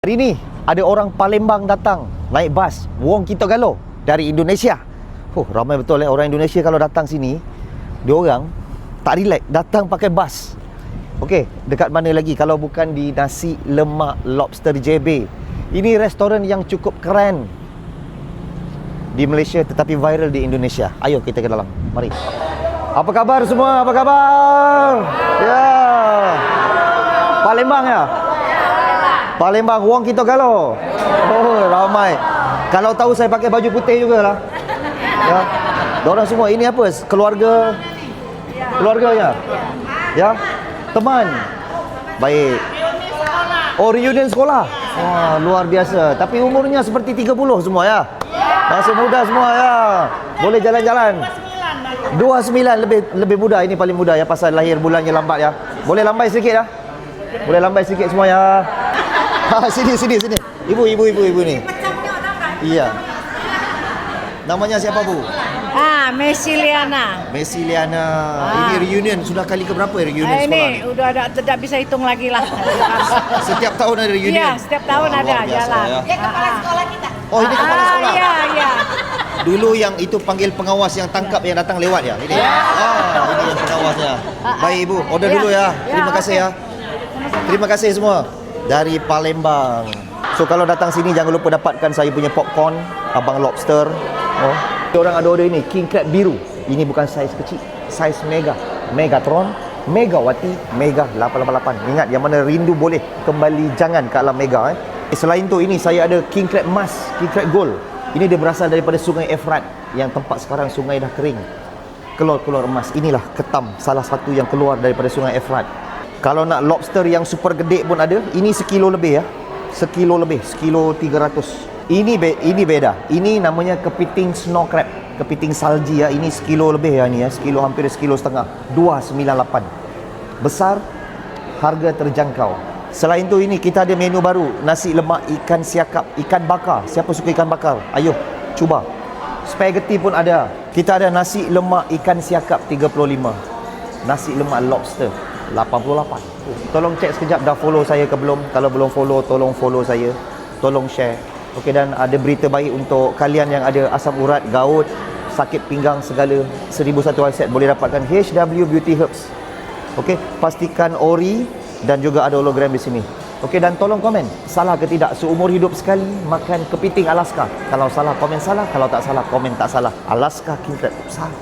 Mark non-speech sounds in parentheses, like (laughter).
Hari ni ada orang Palembang datang naik bas Wong Kito Galo dari Indonesia. Oh, ramai betul eh orang Indonesia kalau datang sini, dia orang tak relax, datang pakai bas. Okey, dekat mana lagi kalau bukan di Nasi Lemak Lobster JB. Ini restoran yang cukup keren di Malaysia tetapi viral di Indonesia. Ayo kita ke dalam. Mari. Apa khabar semua? Apa khabar? Ya. Palembang ya? Palembang Wong Kito Galo. Oh, ramai. Kalau tahu saya pakai baju putih jugalah. Ya. Diorang semua ini apa? Keluarga keluarganya. Ya. Teman. Baik. Oh, reunion sekolah. Wah, luar biasa. Tapi umurnya seperti 30 semua ya. Masih muda semua ya. Boleh jalan-jalan. 29 lebih lebih muda ini paling muda ya pasal lahir bulannya lambat ya. Boleh lambai sedikit ya. Boleh lambai sikit semua ya. Ha, sini sini sini. Ibu ibu ibu ibu ni. Iya. Namanya siapa Bu? Ah, Messi Liana. Messi Liana. Ah. Ini reunion sudah kali ke berapa reunion Ah, sekolah ini ni? udah ada tidak bisa hitung lagi lah. (laughs) Setiap tahun ada reunion. Iya, setiap tahun Wah, ada luar biasa, jalan. ya. Dia kepala sekolah kita. Oh, ini kepala ah, sekolah. Iya, iya. Dulu yang itu panggil pengawas yang tangkap yang datang lewat ya. Ini. Ah, ini yang pengawasnya. Baik Ibu, order Ya. dulu ya. Ya, Terima kasih okey. ya. Terima kasih semua dari Palembang. So kalau datang sini jangan lupa dapatkan saya punya popcorn, abang lobster. Oh. Orang ada order ini king crab biru. Ini bukan saiz kecil, saiz mega. Megatron, Megawati, Mega 888. Ingat yang mana rindu boleh kembali jangan ke alam Mega eh. Selain tu ini saya ada king crab emas, king crab gold. Ini dia berasal daripada Sungai Efrat yang tempat sekarang sungai dah kering keluar-keluar emas. Inilah ketam salah satu yang keluar daripada Sungai Efrat. Kalau nak lobster yang super gede pun ada. Ini sekilo lebih ya. Sekilo lebih, sekilo 300. Ini be, ini beda. Ini namanya kepiting snow crab. Kepiting salji ya. Ini sekilo lebih ya ni ya. Sekilo hampir sekilo setengah. 298. Besar, harga terjangkau. Selain tu ini kita ada menu baru, nasi lemak ikan siakap, ikan bakar. Siapa suka ikan bakar? Ayo, cuba. Spaghetti pun ada. Kita ada nasi lemak ikan siakap 35. Nasi lemak lobster 88. Oh, tolong cek sekejap dah follow saya ke belum? Kalau belum follow, tolong follow saya. Tolong share. Okey dan ada berita baik untuk kalian yang ada asam urat, gaut, sakit pinggang segala 1001 set boleh dapatkan HW Beauty Herbs. Okey, pastikan ori dan juga ada hologram di sini. Okey dan tolong komen, salah ke tidak seumur hidup sekali makan kepiting Alaska. Kalau salah komen salah, kalau tak salah komen tak salah. Alaska Crab. Salah.